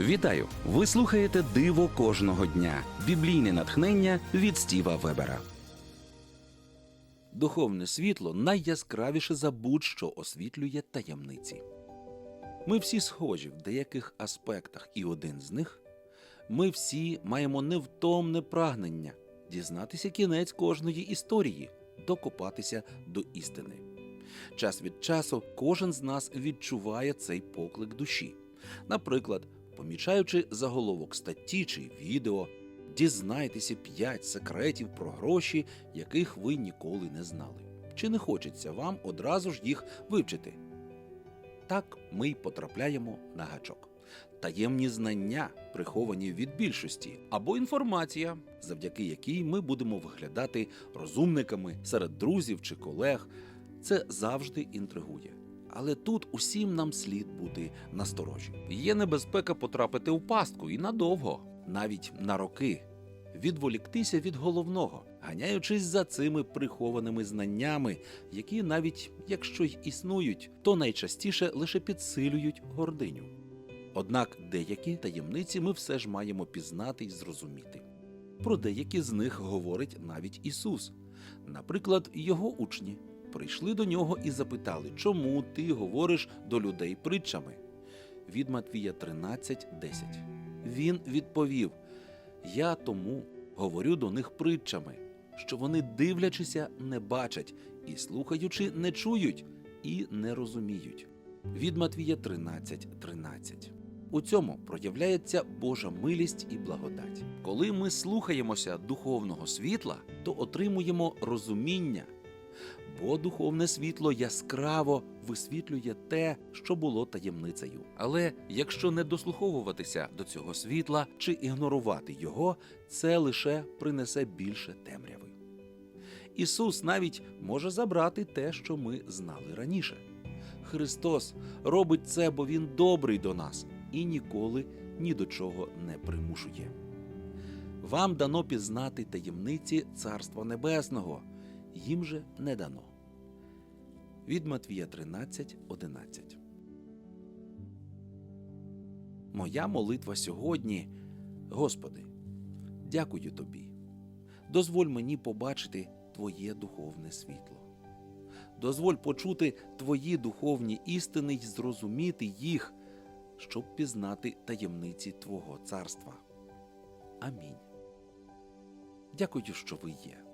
Вітаю! Ви слухаєте Диво кожного дня. Біблійне натхнення від Стіва Вебера. Духовне світло найяскравіше за будь-що освітлює таємниці. Ми всі схожі в деяких аспектах, і один з них ми всі маємо невтомне прагнення дізнатися кінець кожної історії, докопатися до істини. Час від часу кожен з нас відчуває цей поклик душі. Наприклад, помічаючи заголовок статті чи відео, дізнайтеся 5 секретів про гроші, яких ви ніколи не знали. Чи не хочеться вам одразу ж їх вивчити? Так ми й потрапляємо на гачок. Таємні знання, приховані від більшості, або інформація, завдяки якій ми будемо виглядати розумниками серед друзів чи колег. Це завжди інтригує. Але тут усім нам слід бути насторожі. Є небезпека потрапити в пастку і надовго, навіть на роки, відволіктися від головного, ганяючись за цими прихованими знаннями, які навіть якщо й існують, то найчастіше лише підсилюють гординю. Однак деякі таємниці ми все ж маємо пізнати й зрозуміти. Про деякі з них говорить навіть Ісус. Наприклад, його учні прийшли до нього і запитали, чому ти говориш до людей притчами. Від Матвія 13:10. Він відповів: Я тому говорю до них притчами, що вони, дивлячися, не бачать, і слухаючи, не чують і не розуміють. Від Матвія 13:13. У цьому проявляється Божа милість і благодать. Коли ми слухаємося духовного світла, то отримуємо розуміння, бо духовне світло яскраво висвітлює те, що було таємницею. Але якщо не дослуховуватися до цього світла чи ігнорувати його, це лише принесе більше темряви. Ісус навіть може забрати те, що ми знали раніше. Христос робить це, бо Він добрий до нас і ніколи ні до чого не примушує. Вам дано пізнати таємниці Царства Небесного, їм же не дано. Від Матвія 13, 11. Моя молитва сьогодні, Господи, дякую Тобі. Дозволь мені побачити Твоє духовне світло. Дозволь почути Твої духовні істини й зрозуміти їх, щоб пізнати таємниці Твого царства. Амінь. Дякую, що ви є.